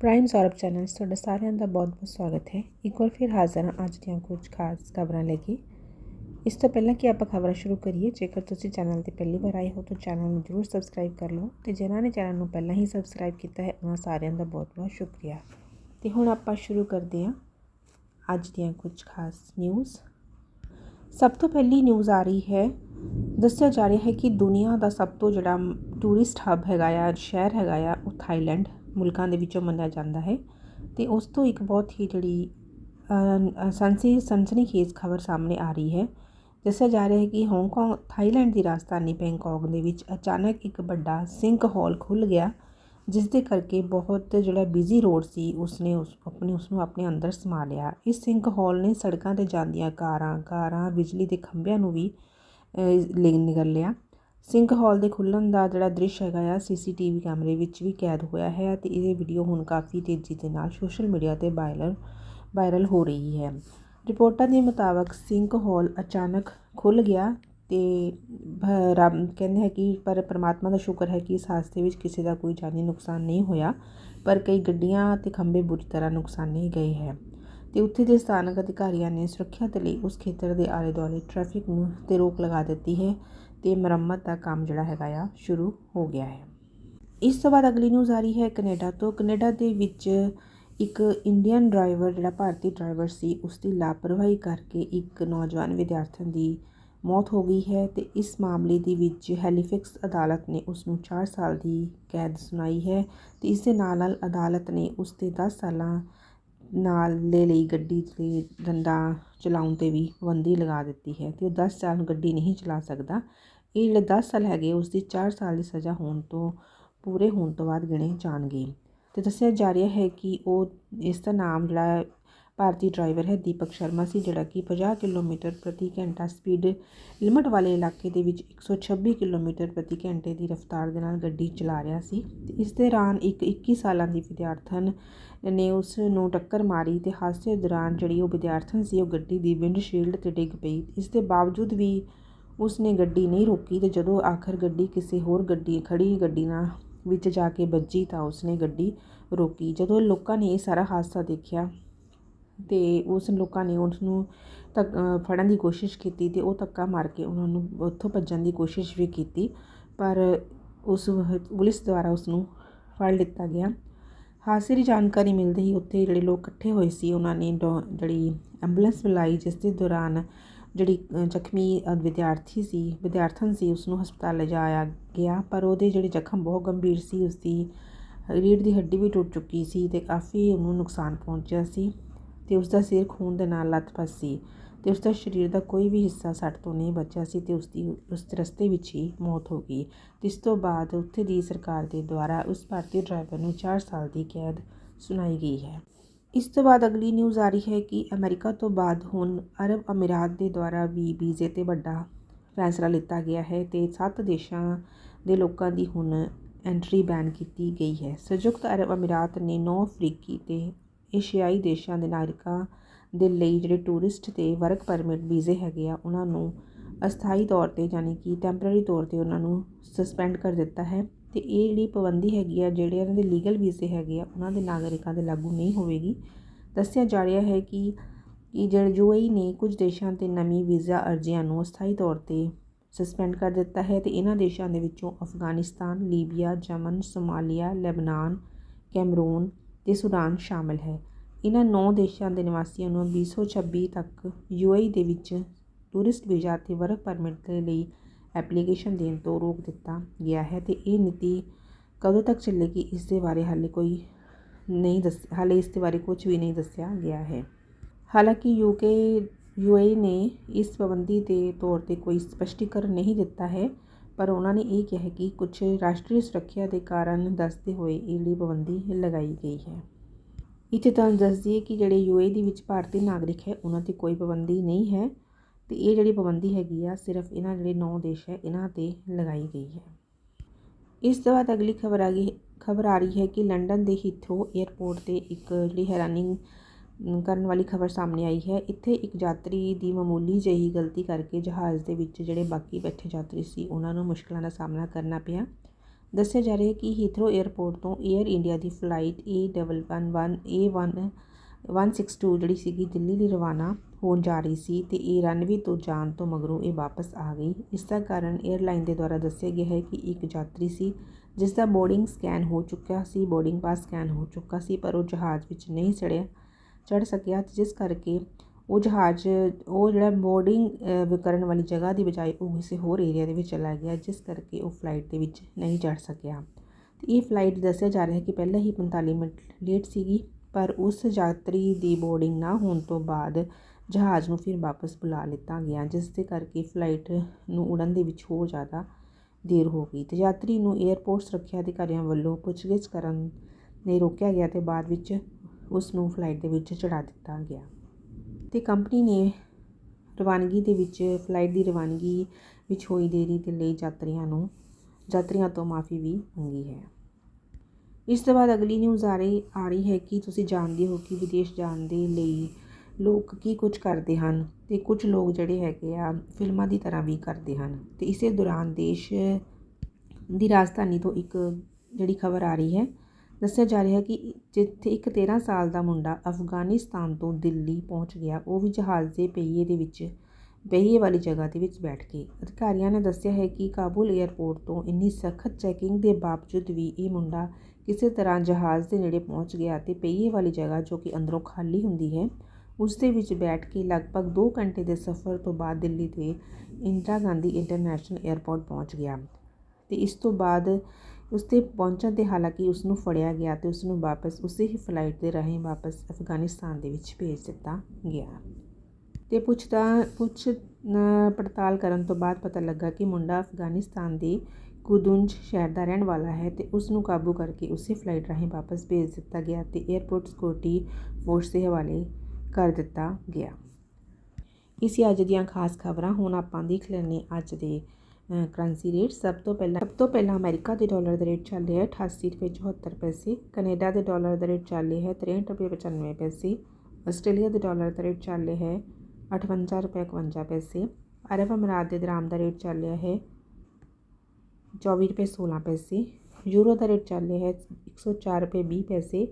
Prime Saurabh channel 'ਚ ਤੁਹਾਡਾ ਸਾਰਿਆਂ ਦਾ ਬਹੁਤ-ਬਹੁਤ ਸਵਾਗਤ ਹੈ। ਇੱਕ ਵਾਰ ਫਿਰ ਹਾਜ਼ਰ ਹਾਂ ਅੱਜ ਦੀਆਂ ਕੁਝ ਖਾਸ ਖਬਰਾਂ ਲੈ ਕੇ। ਇਸ ਤੋਂ ਪਹਿਲਾਂ ਕਿ ਆਪਾਂ ਖਬਰਾਂ ਸ਼ੁਰੂ ਕਰੀਏ, ਜੇਕਰ ਤੁਸੀਂ ਚੈਨਲ ਤੇ ਪਹਿਲੀ ਵਾਰ ਆਏ ਹੋ ਤਾਂ ਚੈਨਲ ਨੂੰ ਜ਼ਰੂਰ ਸਬਸਕ੍ਰਾਈਬ ਕਰ ਲਓ ਤੇ ਜਿਨ੍ਹਾਂ ਨੇ ਚੈਨਲ ਨੂੰ ਪਹਿਲਾਂ ਹੀ ਸਬਸਕ੍ਰਾਈਬ ਕੀਤਾ ਹੈ, ਉਹਨਾਂ ਸਾਰਿਆਂ ਦਾ ਬਹੁਤ-ਬਹੁਤ ਸ਼ੁਕਰੀਆ। ਤੇ ਹੁਣ ਆਪਾਂ ਸ਼ੁਰੂ ਕਰਦੇ ਹਾਂ ਅੱਜ ਦੀਆਂ ਕੁਝ ਖਾਸ ਨਿਊਜ਼ ਸਭ ਤੋਂ ਪਹਿਲੀ ਨਿਊਜ਼ ਆ ਰਹੀ ਹੈ, ਦੱਸਿਆ ਜਾ ਰਿਹਾ ਹੈ ਕਿ ਦੁਨੀਆ ਦਾ ਸਭ ਤੋਂ ਜਿਹੜਾ ਟੂਰਿਸਟ ਹੱਬ ਹੈਗਾ ਆ, ਸ਼ਹਿਰ ਹੈਗਾ ਆ, ਉਹ ਥਾਈਲੈਂਡ ਮੁਲਕਾਂ ਦੇ ਵਿੱਚੋਂ ਮੰਨਿਆ ਜਾਂਦਾ ਹੈ ਤੇ ਉਸ ਤੋਂ ਇੱਕ ਬਹੁਤ ਹੀ ਜਿਹੜੀ ਸੰਸੀ ਸਨਸਨੀਖੇਜ਼ ਖਬਰ ਸਾਹਮਣੇ ਆ ਰਹੀ ਹੈ। ਦੱਸਿਆ ਜਾ ਰਿਹਾ ਹੈ ਕਿ ਹਾਂਗਕਾਂਗ ਥਾਈਲੈਂਡ ਦੀ ਰਾਜਧਾਨੀ ਬੈਂਕਾਕ ਦੇ ਵਿੱਚ ਅਚਾਨਕ ਇੱਕ ਵੱਡਾ ਸਿੰਕ ਹਾਲ ਖੁੱਲ ਗਿਆ ਜਿਸ ਦੇ ਕਰਕੇ ਬਹੁਤ ਜਿਹੜਾ ਬਿਜ਼ੀ ਰੋਡ ਸੀ, ਉਸਨੇ ਉਸ, ਆਪਣੇ ਉਸ ਨੂੰ ਆਪਣੇ ਅੰਦਰ ਸਮਾ ਲਿਆ। ਇਸ ਸਿੰਕ ਹਾਲ ਨੇ ਸੜਕਾਂ ਤੇ ਜਾਂਦੀਆਂ ਕਾਰਾਂ ਕਾਰਾਂ, ਬਿਜਲੀ ਦੇ ਖੰਭਿਆਂ ਨੂੰ ਵੀ ਲੈ, ਨਿਗਲ ਲਿਆ। ਸਿੰਕ ਹਾਲ ਦੇ ਖੁੱਲਣ ਦਾ ਜਿਹੜਾ ਦ੍ਰਿਸ਼ ਹੈਗਾ ਆ, ਸੀਸੀਟੀਵੀ ਕੈਮਰੇ ਵਿੱਚ ਵੀ ਕੈਦ ਹੋਇਆ ਹੈ ਤੇ ਇਹ ਵੀਡੀਓ ਹੁਣ ਕਾਫੀ ਤੇਜ਼ੀ ਦੇ ਨਾਲ ਸੋਸ਼ਲ ਮੀਡੀਆ ਤੇ ਵਾਇਰਲ ਵਾਇਰਲ ਹੋ ਰਹੀ ਹੈ। ਰਿਪੋਰਟਾਂ ਦੇ ਮੁਤਾਬਕ ਸਿੰਕ ਹਾਲ ਅਚਾਨਕ ਖੁੱਲ ਗਿਆ ਤੇ ਰੱਬ ਕਹਿੰਦੇ ਹੈ ਕਿ ਪਰ ਪ੍ਰਮਾਤਮਾ ਦਾ ਸ਼ੁਕਰ ਹੈ ਕਿ ਇਸ ਹਾਦਸੇ ਵਿੱਚ ਕਿਸੇ ਦਾ ਕੋਈ ਜਾਨੀ ਨੁਕਸਾਨ ਨਹੀਂ ਹੋਇਆ, ਪਰ ਕਈ ਗੱਡੀਆਂ ਤੇ ਖੰਭੇ ਬੁਰੀ ਤਰ੍ਹਾਂ ਨੁਕਸਾਨੇ ਗਏ ਹੈ। ਤੇ ਉੱਥੇ ਦੇ ਸਥਾਨਕ ਅਧਿਕਾਰੀਆਂ ਨੇ ਸੁਰੱਖਿਆ ਦੇ ਲਈ ਉਸ ਖੇਤਰ ਦੇ ਆਲੇ ਦੁਆਲੇ ਟ੍ਰੈਫਿਕ ਨੂੰ ਤੇ ਰੋਕ ਲਗਾ ਦਿੱਤੀ ਹੈ। ਤੇ ਮੁਰੰਮਤ ਦਾ ਕੰਮ ਜਿਹੜਾ ਹੈਗਾ ਆ, ਸ਼ੁਰੂ ਹੋ ਗਿਆ ਹੈ। ਇਸ ਤੋਂ ਬਾਅਦ ਅਗਲੀ ਨਿਊਜ਼ ਆ ਰਹੀ ਹੈ ਕੈਨੇਡਾ ਤੋਂ। ਕੈਨੇਡਾ ਦੇ ਵਿੱਚ ਇੱਕ ਇੰਡੀਅਨ ਡਰਾਈਵਰ ਜਿਹੜਾ ਭਾਰਤੀ ਡਰਾਈਵਰ ਸੀ ਉਸ ਦੀ ਲਾਪਰਵਾਹੀ ਕਰਕੇ ਇੱਕ ਨੌਜਵਾਨ ਵਿਦਿਆਰਥਣ ਦੀ ਮੌਤ ਹੋ ਗਈ ਹੈ ਤੇ ਇਸ ਮਾਮਲੇ ਦੇ ਵਿੱਚ ਹੈਲੀਫਿਕਸ ਅਦਾਲਤ ਨੇ ਉਸ ਨੂੰ 4 ਸਾਲ ਦੀ ਕੈਦ ਸੁਣਾਈ ਹੈ ਤੇ ਇਸ ਦੇ ਨਾਲ ਨਾਲ ਅਦਾਲਤ ਨੇ ਉਸ ਤੇ 10 ਸਾਲਾਂ ਨਾਲ ਲੈ ਲਈ ਗੱਡੀ ਤੇ ਡੰਡਾ ਚਲਾਉਣ ਤੇ ਵੀ ਪਾਬੰਦੀ ਲਗਾ ਦਿੱਤੀ ਹੈ ਤੇ ਉਹ 10 ਸਾਲ ਗੱਡੀ ਨਹੀਂ ਚਲਾ ਸਕਦਾ। ਇਹ ਜਿਹੜੇ 10 ਸਾਲ ਹੈਗੇ ਉਸ ਦੀ 4 ਸਾਲ ਦੀ ਸਜ਼ਾ ਹੋਣ ਤੋਂ ਪੂਰੇ ਹੋਣ ਤੋਂ ਬਾਅਦ ਗਿਣੇ ਜਾਣਗੇ। ਤੇ ਦੱਸਿਆ ਜਾ ਰਿਹਾ ਹੈ ਕਿ ਉਹ ਇਸ ਦਾ ਨਾਮ ਜਿਹੜਾ ਭਾਰਤੀ ਡਰਾਈਵਰ ਹੈ ਦੀਪਕ ਸ਼ਰਮਾ ਸੀ, ਜਿਹੜਾ ਕਿ 50 ਕਿਲੋਮੀਟਰ ਪ੍ਰਤੀ ਘੰਟਾ ਸਪੀਡ ਲਿਮਟ ਵਾਲੇ ਇਲਾਕੇ ਦੇ ਵਿੱਚ 126 ਕਿਲੋਮੀਟਰ ਪ੍ਰਤੀ ਘੰਟੇ ਦੀ ਰਫ਼ਤਾਰ ਦੇ ਨਾਲ ਗੱਡੀ ਚਲਾ ਰਿਹਾ ਸੀ। ਤੇ ਇਸ ਦੌਰਾਨ ਇੱਕ 21 ਸਾਲਾਂ ਦੀ ਵਿਦਿਆਰਥਣ ਨੇ ਉਸ ਨੂੰ ਟੱਕਰ ਮਾਰੀ ਤੇ ਹਾਦਸੇ ਦੌਰਾਨ ਜਿਹੜੀ ਉਹ ਵਿਦਿਆਰਥਣ ਸੀ, ਉਹ ਗੱਡੀ ਦੀ ਵਿੰਡਸ਼ੀਲਡ ਤੇ ਡਿੱਗ ਪਈ। ਇਸ ਦੇ ਬਾਵਜੂਦ ਵੀ ਉਸ ਨੇ ਗੱਡੀ ਨਹੀਂ ਰੋਕੀ ਤੇ ਜਦੋਂ ਆਖਰ ਗੱਡੀ ਕਿਸੇ ਹੋਰ ਗੱਡੀ, ਖੜੀ ਗੱਡੀ ਨਾਲ ਵਿੱਚ ਜਾ ਕੇ ਵੱਜੀ ਤਾਂ ਉਸਨੇ ਗੱਡੀ ਰੋਕੀ। ਜਦੋਂ ਲੋਕਾਂ ਨੇ ਇਹ ਸਾਰਾ ਹਾਦਸਾ ਦੇਖਿਆ ਤੇ ਉਸ ਲੋਕਾਂ ਨੇ ਉਸ ਨੂੰ ਤੱਕ ਫੜਨ ਦੀ ਕੋਸ਼ਿਸ਼ ਕੀਤੀ ਤੇ ਉਹ ਧੱਕਾ ਮਾਰ ਕੇ ਉਹਨਾਂ ਨੂੰ ਉੱਥੋਂ ਭੱਜਣ ਦੀ ਕੋਸ਼ਿਸ਼ ਵੀ ਕੀਤੀ, ਪਰ ਉਸ ਪੁਲਿਸ ਦੁਆਰਾ ਉਸ ਨੂੰ ਫੜ ਲਿੱਤਾ ਗਿਆ। ਹਾਦਸੇ ਦੀ ਜਾਣਕਾਰੀ ਮਿਲਦੇ ਹੀ ਉੱਥੇ ਜਿਹੜੇ ਲੋਕ ਇਕੱਠੇ ਹੋਏ ਸੀ, ਉਹਨਾਂ ਨੇ ਜਿਹੜੀ ਐਂਬੂਲੈਂਸ ਬੁਲਾਈ, ਜਿਸ ਦੇ ਦੌਰਾਨ ਜਿਹੜੀ ਜ਼ਖਮੀ ਵਿਦਿਆਰਥੀ ਸੀ, ਵਿਦਿਆਰਥਣ ਸੀ, ਉਸਨੂੰ ਹਸਪਤਾਲ ਲਿਜਾਇਆ ਗਿਆ, ਪਰ ਉਹਦੇ ਜਿਹੜੇ ਜ਼ਖਮ ਬਹੁਤ ਗੰਭੀਰ ਸੀ, ਉਸਦੀ ਰੀੜ੍ਹ ਦੀ ਹੱਡੀ ਵੀ ਟੁੱਟ ਚੁੱਕੀ ਸੀ ਅਤੇ ਕਾਫੀ ਉਹਨੂੰ ਨੁਕਸਾਨ ਪਹੁੰਚਿਆ ਸੀ ਅਤੇ ਉਸਦਾ ਸਿਰ ਖੂਨ ਦੇ ਨਾਲ ਲੱਥਪੱਥ ਸੀ ਅਤੇ ਉਸਦਾ ਸਰੀਰ ਦਾ ਕੋਈ ਵੀ ਹਿੱਸਾ ਸੱਟ ਤੋਂ ਨਹੀਂ ਬਚਿਆ ਸੀ ਅਤੇ ਉਸਦੀ, ਉਸ ਰਸਤੇ ਵਿੱਚ ਹੀ ਮੌਤ ਹੋ ਗਈ। ਇਸ ਤੋਂ ਬਾਅਦ ਉੱਥੇ ਦੀ ਸਰਕਾਰ ਦੇ ਦੁਆਰਾ ਉਸ ਭਾਰਤੀ ਡਰਾਈਵਰ ਨੂੰ 4 ਸਾਲ ਦੀ ਕੈਦ ਸੁਣਾਈ ਗਈ ਹੈ। ਇਸ ਤੋਂ ਬਾਅਦ ਅਗਲੀ ਨਿਊਜ਼ ਆ ਰਹੀ ਹੈ ਕਿ ਅਮਰੀਕਾ ਤੋਂ ਬਾਅਦ ਹੁਣ ਅਰਬ ਅਮੀਰਾਤ ਦੇ ਦੁਆਰਾ ਵੀ ਵੀਜ਼ੇ ਤੇ ਵੱਡਾ ਫੈਸਲਾ ਲਿੱਤਾ ਗਿਆ ਹੈ ਤੇ ਸੱਤ ਦੇਸ਼ਾਂ ਦੇ ਲੋਕਾਂ ਦੀ ਹੁਣ ਐਂਟਰੀ ਬੈਨ ਕੀਤੀ ਗਈ ਹੈ। ਸੰਯੁਕਤ ਅਰਬ ਅਮੀਰਾਤ ਨੇ 9 ਅਫਰੀਕੀ ਤੇ ਏਸ਼ੀਆਈ ਦੇਸ਼ਾਂ ਦੇ ਨਾਗਰਿਕਾਂ ਦੇ ਲਈ ਜਿਹੜੇ ਟੂਰਿਸਟ ਤੇ ਵਰਕ ਪਰਮਿਟ ਵੀਜ਼ੇ ਹੈਗੇ ਆ, ਉਹਨਾਂ ਨੂੰ ਅਸਥਾਈ ਤੌਰ ਤੇ ਯਾਨੀ ਕਿ ਟੈਂਪਰੇਰੀ ਤੌਰ ਤੇ ਉਹਨਾਂ ਨੂੰ ਸਸਪੈਂਡ ਕਰ ਦਿੱਤਾ ਹੈ। ਤੇ ਇਹ ਜਿਹੜੀ ਪਾਬੰਦੀ ਹੈਗੀ ਆ, ਜਿਹੜੇ ਇਹਨਾਂ ਦੇ ਲੀਗਲ ਵੀਜ਼ੇ ਹੈਗੇ ਆ, ਉਹਨਾਂ ਦੇ ਨਾਗਰਿਕਾਂ ਦੇ ਲਾਗੂ ਨਹੀਂ ਹੋਵੇਗੀ। ਦੱਸਿਆ ਜਾ ਰਿਹਾ ਹੈ ਕਿ ਕਿ ਜਿਹੜੇ ਯੂਏਈ ਨੇ ਕੁਝ ਦੇਸ਼ਾਂ ਤੇ ਨਵੀਂ ਵੀਜ਼ਾ ਅਰਜ਼ੀਆਂ ਨੂੰ ਅਸਥਾਈ ਤੌਰ ਤੇ ਸਸਪੈਂਡ ਕਰ ਦਿੱਤਾ ਹੈ ਤੇ ਇਹਨਾਂ ਦੇਸ਼ਾਂ ਦੇ ਵਿੱਚੋਂ Afghanistan, Libya Yemen Somalia, Lebanon, Cameroon ਤੇ ਸੁਡਾਨ ਸ਼ਾਮਲ ਹੈ। ਇਹਨਾਂ 9 ਦੇਸ਼ਾਂ ਦੇ ਨਿਵਾਸੀਆਂ ਨੂੰ 2026 ਤੱਕ ਯੂਏਈ ਦੇ ਵਿੱਚ ਟੂਰਿਸਟ ਵੀਜ਼ਾ ਤੇ ਵਰਕ ਪਰਮਿਟ ਦੇ ਲਈ ਐਪਲੀਕੇਸ਼ਨ ਦੇਣ ਤੋਂ ਰੋਕ ਦਿੱਤਾ ਗਿਆ ਹੈ ਤੇ ਇਹ ਨੀਤੀ ਕਦੋਂ ਤੱਕ ਚੱਲੇਗੀ, ਇਸ ਦੇ ਬਾਰੇ ਹਾਲੇ ਕੋਈ ਨਹੀਂ ਦੱਸ, ਹਾਲੇ ਇਸ ਦੇ ਬਾਰੇ ਕੁਝ ਵੀ ਨਹੀਂ ਦੱਸਿਆ ਗਿਆ ਹੈ। ਹਾਲਾਂਕਿ ਯੂਕੇ ਯੂਏਈ ਨੇ ਇਸ ਪਾਬੰਦੀ ਦੇ ਤੌਰ ਤੇ ਕੋਈ ਸਪਸ਼ਟੀਕਰਨ ਨਹੀਂ ਦਿੱਤਾ ਹੈ, ਪਰ ਉਹਨਾਂ ਨੇ ਇਹ ਕਿਹਾ ਕਿ ਕੁਝ ਰਾਸ਼ਟਰੀ ਸੁਰੱਖਿਆ ਦੇ ਕਾਰਨ ਦੱਸਦੇ ਹੋਏ ਇਹ ਲਈ ਪਾਬੰਦੀ ਲਗਾਈ ਗਈ ਹੈ। ਇੱਥੇ ਤਾਂ ਦੱਸ ਦਈਏ ਕਿ ਜਿਹੜੇ ਯੂਏ ਦੇ ਵਿੱਚ ਭਾਰਤੀ ਨਾਗਰਿਕ ਹੈ, ਉਹਨਾਂ ਤੇ ਕੋਈ ਪਾਬੰਦੀ ਨਹੀਂ ਹੈ। ਤੇ ਇਹ ਜਿਹੜੀ ਪਾਬੰਦੀ ਹੈਗੀ ਆ, ਸਿਰਫ ਇਹਨਾਂ ਜਿਹੜੇ ਨੌ ਦੇਸ਼ ਹੈ, ਇਹਨਾਂ ਤੇ ਲਗਾਈ ਗਈ ਹੈ। ਇਸ ਤੋਂ ਬਾਅਦ ਅਗਲੀ ਖਬਰ ਆ ਗਈ, ਖਬਰ ਆ ਰਹੀ ਹੈ ਕਿ ਲੰਡਨ ਦੇ ਹੀਥਰੋ 에ਅਰਪੋਰਟ ਤੇ ਇੱਕ ਜਿਹੜੀ ਹੈਰਾਨੀ ਕਰਨ ਵਾਲੀ ਖਬਰ ਸਾਹਮਣੇ ਆਈ ਹੈ। ਇੱਥੇ ਇੱਕ ਯਾਤਰੀ ਦੀ ਮਾਮੂਲੀ ਜਿਹੀ ਗਲਤੀ ਕਰਕੇ ਜਹਾਜ਼ ਦੇ ਵਿੱਚ ਜਿਹੜੇ ਬਾਕੀ ਬੈਠੇ ਯਾਤਰੀ ਸੀ, ਉਹਨਾਂ ਨੂੰ ਮੁਸ਼ਕਲਾਂ ਦਾ ਸਾਹਮਣਾ ਕਰਨਾ ਪਿਆ। ਦੱਸਿਆ ਜਾ ਰਿਹਾ ਹੈ ਕਿ ਹੀਥਰੋ 에ਅਰਪੋਰਟ ਤੋਂ 에ਅਰ ਇੰਡੀਆ ਦੀ ਫਲਾਈਟ A111 A1 162 ਜਿਹੜੀ ਸੀਗੀ ਦਿੱਲੀ ਲਈ ਰਵਾਨਾ ਹੋਣ ਜਾ ਰਹੀ ਸੀ ਤੇ ਇਹ ਰਨਵੇ ਤੋਂ ਜਾਣ ਤੋਂ ਮਗਰੋਂ ਇਹ ਵਾਪਸ ਆ ਗਈ। ਇਸ ਦਾ ਕਾਰਨ 에ਅਰਲਾਈਨ ਦੇ ਦੁਆਰਾ ਦੱਸਿਆ ਗਿਆ ਹੈ ਕਿ ਇੱਕ ਯਾਤਰੀ ਸੀ, ਜਿਸ ਦਾ ਬੋਰਡਿੰਗ ਸਕੈਨ ਹੋ ਚੁੱਕਿਆ ਸੀ ਬੋਰਡਿੰਗ ਪਾਸ ਸਕੈਨ ਹੋ ਚੁੱਕਾ ਸੀ, ਪਰ ਉਹ ਜਹਾਜ਼ ਵਿੱਚ ਨਹੀਂ ਚੜਿਆ ਚੜ ਸਕਿਆ ਜਿਸ ਕਰਕੇ ਉਹ ਜਹਾਜ਼, ਉਹ ਜਿਹੜਾ ਬੋਰਡਿੰਗ ਕਰਨ ਵਾਲੀ ਜਗ੍ਹਾ ਦੀ ਬਜਾਏ ਉਹ ਕਿਸੇ ਹੋਰ ਏਰੀਆ ਦੇ ਵਿੱਚ ਚਲਾ ਗਿਆ, ਜਿਸ ਕਰਕੇ ਉਹ ਫਲਾਈਟ ਦੇ ਵਿੱਚ ਨਹੀਂ ਚੜ ਸਕਿਆ। ਤੇ ਇਹ ਫਲਾਈਟ ਦੱਸਿਆ ਜਾ ਰਿਹਾ ਹੈ ਕਿ ਪਹਿਲਾਂ ਹੀ 45 ਮਿੰਟ ਲੇਟ ਸੀਗੀ, ਪਰ ਉਸ ਯਾਤਰੀ ਦੀ ਬੋਰਡਿੰਗ ਨਾ ਹੋਣ ਤੋਂ ਬਾਅਦ ਜਹਾਜ਼ ਨੂੰ ਫਿਰ ਵਾਪਸ ਬੁਲਾ ਲਿੱਤਾ ਗਿਆ, ਜਿਸ ਦੇ ਕਰਕੇ ਫਲਾਈਟ ਨੂੰ ਉਡਣ ਦੇ ਵਿੱਚ ਹੋਰ ਜ਼ਿਆਦਾ ਦੇਰ ਹੋ ਗਈ ਤੇ ਯਾਤਰੀ ਨੂੰ 에ਅਰਪੋਰਟ ਸੁਰੱਖਿਆ ਅਧਿਕਾਰੀਆਂ ਵੱਲੋਂ ਪੁੱਛਗਿੱਛ ਕਰਨ ਨੇ ਰੋਕਿਆ ਗਿਆ ਤੇ ਬਾਅਦ ਵਿੱਚ ਉਸ ਨੂੰ ਫਲਾਈਟ ਦੇ ਵਿੱਚ ਚੜਾ ਦਿੱਤਾ ਗਿਆ। ਤੇ ਕੰਪਨੀ ਨੇ ਰਵਾਨਗੀ ਦੇ ਵਿੱਚ ਫਲਾਈਟ ਦੀ ਰਵਾਨਗੀ ਵਿੱਚ ਹੋਈ ਦੇਰੀ ਦੇ ਲਈ ਯਾਤਰੀਆਂ ਨੂੰ, ਯਾਤਰੀਆਂ ਤੋਂ ਮਾਫੀ ਵੀ ਮੰਗੀ ਹੈ। ਇਸ ਤੋਂ ਬਾਅਦ ਅਗਲੀ ਨਿਊਜ਼ ਆ ਰਹੀ ਆ ਰਹੀ ਹੈ ਕਿ ਤੁਸੀਂ ਜਾਣਦੇ ਹੋ ਕਿ ਵਿਦੇਸ਼ ਜਾਣ ਦੇ ਲਈ ਲੋਕ ਕੀ ਕੁਝ ਕਰਦੇ ਹਨ ਤੇ ਕੁਝ ਲੋਕ ਜਿਹੜੇ ਹੈਗੇ ਆ, ਫਿਲਮਾਂ ਦੀ ਤਰ੍ਹਾਂ ਵੀ ਕਰਦੇ ਹਨ। ਤੇ ਇਸੇ ਦੌਰਾਨ ਦੇਸ਼ ਦੀ ਰਾਜਧਾਨੀ ਤੋਂ ਇੱਕ ਜਿਹੜੀ ਖਬਰ ਆ ਰਹੀ ਹੈ, ਦੱਸਿਆ ਜਾ ਰਿਹਾ ਕਿ ਜਿੱਥੇ ਇੱਕ 13 ਸਾਲ ਦਾ ਮੁੰਡਾ ਅਫਗਾਨਿਸਤਾਨ ਤੋਂ ਦਿੱਲੀ ਪਹੁੰਚ ਗਿਆ, ਉਹ ਵੀ ਜਹਾਜ਼ ਦੇ ਪਹੀਏ ਦੇ ਵਿੱਚ, ਪਹੀਏ ਵਾਲੀ ਜਗ੍ਹਾ ਦੇ ਵਿੱਚ ਬੈਠ ਕੇ। ਅਧਿਕਾਰੀਆਂ ਨੇ ਦੱਸਿਆ ਹੈ ਕਿ ਕਾਬੁਲ 에ਅਰਪੋਰਟ ਤੋਂ ਇੰਨੀ ਸਖਤ ਚੈਕਿੰਗ ਦੇ ਬਾਵਜੂਦ ਵੀ ਇਹ ਮੁੰਡਾ ਕਿਸੇ ਤਰ੍ਹਾਂ ਜਹਾਜ਼ ਦੇ ਨੇੜੇ ਪਹੁੰਚ ਗਿਆ ਤੇ ਪਹੀਏ ਵਾਲੀ ਜਗ੍ਹਾ ਜੋ ਕਿ ਅੰਦਰੋਂ ਖਾਲੀ ਹੁੰਦੀ ਹੈ ਉਸ ਦੇ ਵਿੱਚ ਬੈਠ ਕੇ ਲਗਭਗ 2 ਘੰਟੇ ਦੇ ਸਫ਼ਰ ਤੋਂ ਬਾਅਦ ਦਿੱਲੀ ਦੇ ਇੰਦਰਾ ਗਾਂਧੀ ਇੰਟਰਨੈਸ਼ਨਲ 에ਅਰਪੋਰਟ ਪਹੁੰਚ ਗਿਆ ਤੇ ਇਸ ਤੋਂ ਬਾਅਦ ਉਸ ਤੇ ਪਹੁੰਚਣ ਤੇ ਹਾਲਾਂਕਿ ਉਸ ਨੂੰ ਫੜਿਆ ਗਿਆ ਤੇ ਉਸ ਨੂੰ ਵਾਪਸ, ਉਸੇ ਹੀ ਫਲਾਈਟ ਦੇ ਰਾਹੀਂ ਵਾਪਸ ਅਫਗਾਨਿਸਤਾਨ ਦੇ ਵਿੱਚ ਭੇਜ ਦਿੱਤਾ ਗਿਆ। ਤੇ ਪੁੱਛਦਾ, ਪੁੱਛ ਪੜਤਾਲ ਕਰਨ ਤੋਂ ਬਾਅਦ ਪਤਾ ਲੱਗਾ ਕਿ ਮੁੰਡਾ ਅਫਗਾਨਿਸਤਾਨ ਦੇ ਕੁਦੁੰਜ ਸ਼ਹਿਰ ਦਾ ਰਹਿਣ ਵਾਲਾ ਹੈ ਤੇ ਉਸ ਨੂੰ ਕਾਬੂ ਕਰਕੇ ਉਸੇ ਫਲਾਈਟ ਰਾਹੀਂ ਵਾਪਸ ਭੇਜ ਦਿੱਤਾ ਗਿਆ ਤੇ 에ਅਰਪੋਰਟ ਸਿਕਿਉਰਿਟੀ ਫੋਰਸ ਦੇ ਹਵਾਲੇ ਕਰ ਦਿੱਤਾ ਗਿਆ। ਇਸੇ ਅੱਜ ਦੀਆਂ ਖਾਸ ਖਬਰਾਂ ਹੁਣ ਆਪਾਂ ਦੇਖ ਲੈਣੇ ਅੱਜ ਦੇ ਕਰੰਸੀ ਰੇਟ ਸਭ ਤੋਂ ਪਹਿਲਾਂ, ਸਭ ਤੋਂ ਪਹਿਲਾਂ ਅਮਰੀਕਾ ਦੇ ਡਾਲਰ ਦਾ ਰੇਟ ਚੱਲ ਰਿਹਾ ਹੈ 88 ਰੁਪਏ 74 ਪੈਸੇ, ਕੈਨੇਡਾ ਦੇ ਡਾਲਰ ਦਾ ਰੇਟ ਚੱਲ ਰਿਹਾ ਹੈ 63 ਰੁਪਏ 95 ਪੈਸੇ, ਆਸਟ੍ਰੇਲੀਆ ਦੇ ਡਾਲਰ ਦਾ ਰੇਟ ਚੱਲ ਰਿਹਾ ਹੈ 58 ਰੁਪਏ 51 ਪੈਸੇ, ਅਰਬ ਅਮਰਾਤ ਦੇ ਦਰਾਮ ਦਾ ਰੇਟ ਚੱਲ ਰਿਹਾ ਹੈ 24 ਰੁਪਏ 16 ਪੈਸੇ, ਯੂਰੋ ਦਾ ਰੇਟ ਚੱਲ ਰਿਹਾ ਹੈ 104 ਰੁਪਏ 20 ਪੈਸੇ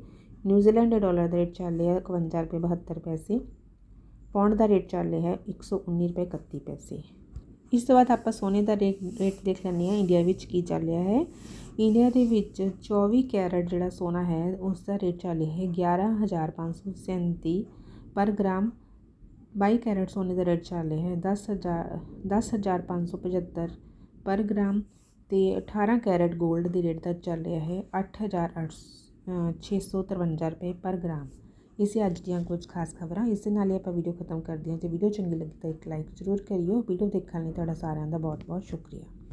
ਨਿਊਜ਼ੀਲੈਂਡ ਦੇ ਡਾਲਰ ਦਾ ਰੇਟ ਚੱਲ ਰਿਹਾ ਹੈ 51 ਰੁਪਏ 72 ਪੈਸੇ, ਪੌਂਡ ਦਾ ਰੇਟ ਚੱਲ ਰਿਹਾ ਹੈ 119 ਰੁਪਏ 31 ਪੈਸੇ। ਇਸ ਤੋਂ ਬਾਅਦ ਆਪਾਂ ਸੋਨੇ ਦਾ ਰੇਟ ਰੇਟ ਦੇਖ ਲੈਂਦੇ ਹਾਂ, ਇੰਡੀਆ ਵਿੱਚ ਕੀ ਚੱਲ ਰਿਹਾ ਹੈ। ਇੰਡੀਆ ਦੇ ਵਿੱਚ 24 ਕੈਰਟ ਜਿਹੜਾ ਸੋਨਾ ਹੈ, ਉਸ ਦਾ ਰੇਟ ਚੱਲ ਰਿਹਾ ਹੈ 11537 ਪਰ ਗ੍ਰਾਮ 22 ਕੈਰਟ ਸੋਨੇ ਦਾ ਰੇਟ ਚੱਲ ਰਿਹਾ ਹੈ 10000 10575 ਪਰ ਗ੍ਰਾਮ ਤੇ 18 ਕੈਰਟ 골ਡ ਦੀ ਰੇਟ ਦਾ ਚੱਲ ਰਿਹਾ ਹੈ 8653 ਰੁਪਏ ਪਰ ਗ੍ਰਾਮ। ਇਸੇ ਅੱਜ ਦੀਆਂ ਕੁਝ ਖਾਸ ਖਬਰਾਂ। ਇਸ ਦੇ ਨਾਲ ਹੀ ਆਪਾਂ ਵੀਡੀਓ ਖਤਮ ਕਰਦੇ ਹਾਂ। ਜੇ ਵੀਡੀਓ ਚੰਗੀ ਲੱਗੀ ਤਾਂ ਇੱਕ ਲਾਈਕ ਜ਼ਰੂਰ ਕਰਿਓ। ਵੀਡੀਓ ਦੇਖਣ ਲਈ ਤੁਹਾਡਾ ਸਾਰਿਆਂ ਦਾ ਬਹੁਤ ਬਹੁਤ ਸ਼ੁਕਰੀਆ।